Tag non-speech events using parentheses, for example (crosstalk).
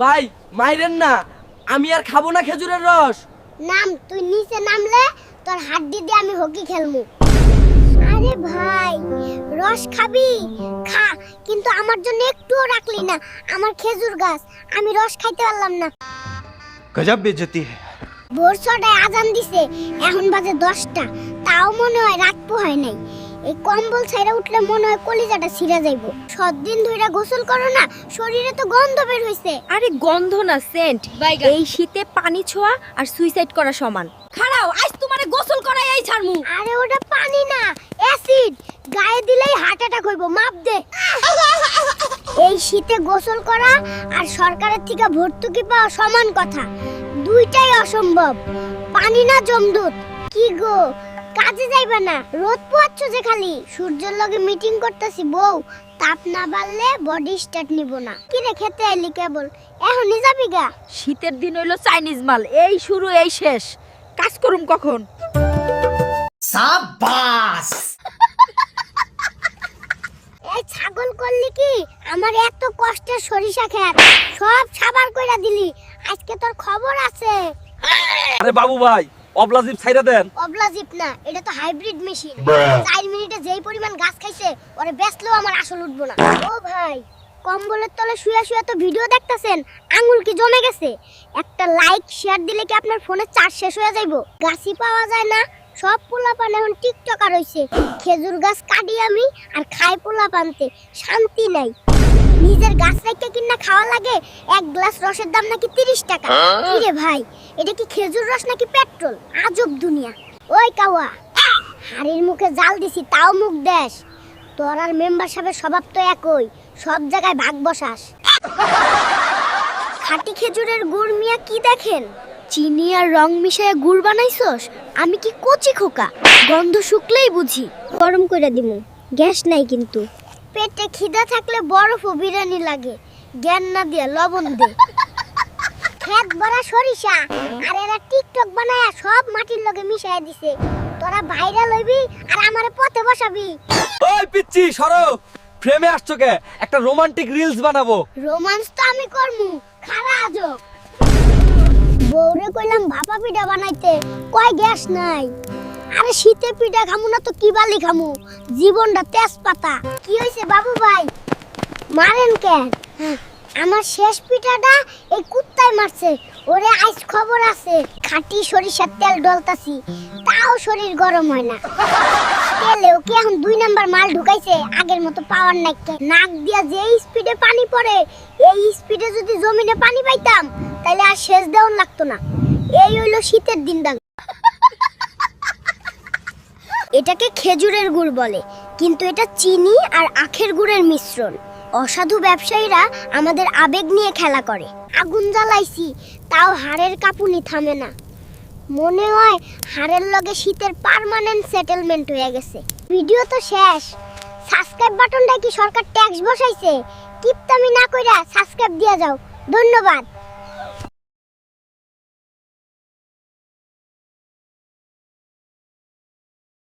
ভাই মাইরেন না। আমি আর খাব না খেজুরের রস। নাম তুই নিচে নামলে তোর হাত দিয়ে আমি হকি খেলব আরে ভাই রস খাবি? খা কিন্তু আমার জন্য একটুও রাখলি না। আমার খেজুর গাছ আমি রস খাইতে পারলাম না। গজব বেজতি ভোর ছটায় আজান দিছে এখন বাজে দশটা। তাও মনে হয় রাত পোহায় নাই। এই কম্বল ছাইরা উঠলে মনে হয় কলিজাটা ছিঁড়া যাইব। সদিন ধইরা গোসল করো না শরীরে তো গন্ধ বের হইছে। আরে গন্ধ না সেন্ট। এই শীতে পানি ছোঁয়া আর সুইসাইড করা সমান। খাড়াও আজ তোমারে গোসল করাই এই ছাড়মু আরে ওটা পানি না অ্যাসিড। গায়ে দিলেই হার্ট অ্যাটাক হইব মাপ দে। এই শীতে গোসল করা আর সরকারের থেকে ভর্তুকি পাওয়া সমান কথা। দুইটাই অসম্ভব। পানি না জমদুত কি গো কাজে যাইবে না। রোদ পোয়াচ্ছ যে খালি। সূর্যের লগে মিটিং করতেছি বউ। তাপ না বাড়লে বডি স্টার্ট নিব না। কি রে খেতে আইলি কেবল? এখনই যাবি গা? শীতের দিন হইল চাইনিজ মাল। এই শুরু এই শেষ। কাজ করুম কখন? সাবাস (laughs) এই ছাগল করলি কি? আমার এত কষ্টের সরিষা খেত সব সাবার কইরা দিলি। আজকে তোর খবর আছে। আরে বাবু ভাই অবলাজিব ছাইরা দেন। অবলাজিপ না এটা তো হাইব্রিড মেশিন চার মিনিটে যেই পরিমাণ গাছ খাইছে ওরে বেচলেও আমার আসল উঠবো না। ও ভাই কম্বলের তলে শুয়ে শুয়ে তো ভিডিও দেখতাছেন আঙুল কি জমে গেছে? একটা লাইক শেয়ার দিলে কি আপনার ফোনে চার্জ শেষ হয়ে যাইবো? গাছই পাওয়া যায় না সব পোলাপান এখন টিকটকার হইছে। খেজুর গাছ কাটি আমি আর খাই পোলা পানতে শান্তি নাই। নিজের গাছ রেখে কিনা খাওয়া লাগে? এক গ্লাস রসের দাম নাকি তিরিশ টাকা? কিরে ভাই এটা কি খেজুর রস নাকি পেট্রোল? আজব দুনিয়া। ওই কাওয়া হাড়ির মুখে জাল দিছি তাও মুখ দেশ তোর আর মেম্বার সাহেবের স্বভাব তো একই সব জায়গায় ভাগ বসাস। খাটি খেজুরের গুড় মিয়া কি দেখেন? চিনি আর রং মিশায় গুড় বানাইছস? আমি কি কচি খোকা? গন্ধ শুকলেই বুঝি। গরম করে দিমু গ্যাস নাই কিন্তু। পেটে খিদা থাকলে বরফ ও বিরিয়ানি লাগে। জ্ঞান না দিয়া লবণ দে। খেত ভরা সরিষা আর এরা টিকটক বানায়া সব মাটির লগে মিশাইয়া দিছে। তোরা ভাইরাল হইবি আর আমারে পথে বসাবি। ওই পিচ্ছি সরো। ফ্রেমে আসছো কে? একটা রোমান্টিক রিলস বানাবো। রোমান্স তো আমি করমু। খারা আজব। বউরে কইলাম ভাপা পিঠা বানাইতে। কয় গ্যাস নাই? আরে শীতে পিঠা খামু না তো কি বালি খামু? জীবনটা তেজপাতা। কি হইছে বাবু ভাই? মারেন কেন? আমার শেষ পিঠাটা এই কুত্তায় মারছে। ওরে আইস খবর আছে সরিষার তেল ডলতাছি, তাও শরীর গরম হয় না। তেলেও কি এখন দুই নাম্বার মাল ঢুকাইছে? আগের মতো পাওয়ার নাই নাক দিয়া যে স্পিডে পানি পড়ে, এই স্পিডে যদি জমিনে পানি পাইতাম তাহলে আর সেচ দেওয়ান লাগতো না। এই হইল শীতের দিন দাম এটাকে খেজুরের গুড় বলে, কিন্তু এটা চিনি আর আখের গুড়ের মিশ্রণ। অসাধু ব্যবসায়ীরা আমাদের আবেগ নিয়ে খেলা করে। আগুন জ্বালাইছি, তাও হাড়ের কাঁপুনি থামে না। মনে হয় হাড়ের লগে শীতের পার্মানেন্ট সেটেলমেন্ট হয়ে গেছে। ভিডিও তো শেষ। সাবস্ক্রাইব বাটনটা কি সরকার ট্যাক্স বসাইছে? কিপতামি না কইরা সাবস্ক্রাইব দিয়া যাও। ধন্যবাদ।